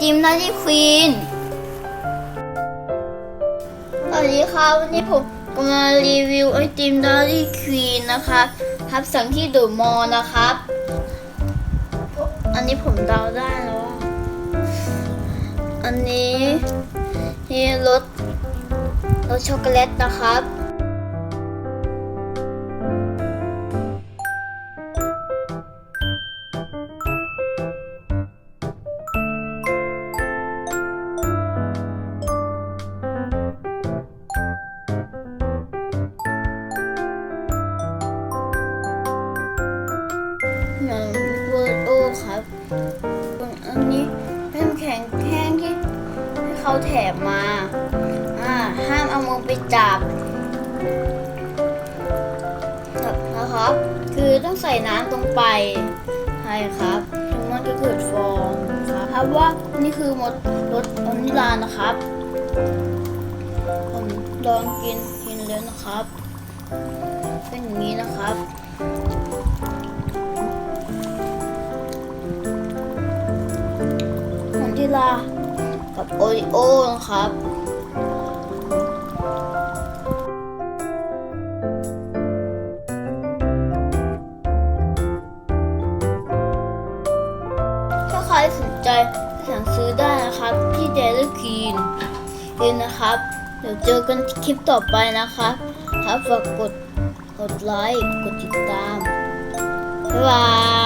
ติมนาที่ควีนสวัสดีครับวันนี้ผมกำลังรีวิวไอติมดารี่ควีนนะครับครับสั่งที่ดูมอนะครับ อันนี้ผมเดาได้แล้วอันนี้นี่รสรสช็อกโกแลตนะครับ เหมือนเวอร์โอครับส่วนอันนี้เป็นแข็งแห้งที่ที่เขาแถมมาอ่าห้ามเอามือไปจับนะครับ คือต้องใส่น้ำตรงไปใช่ครับถึงมันจะเกิดฟองครับครับว่านี่คือหมดรสวานิลานะครับผมลองกินกินแล้วนะครับ เป็นอย่างนี้นะครับ นิลา กับโอริโอนะครับถ้าใครสนใจสั่งซื้อได้นะครับที่เดลิคีนเองนะครับ เดี๋ยวเจอกันคลิปต่อไปนะครับ ครับฝากกดกดไลค์กดติดตาม บ๊ายบาย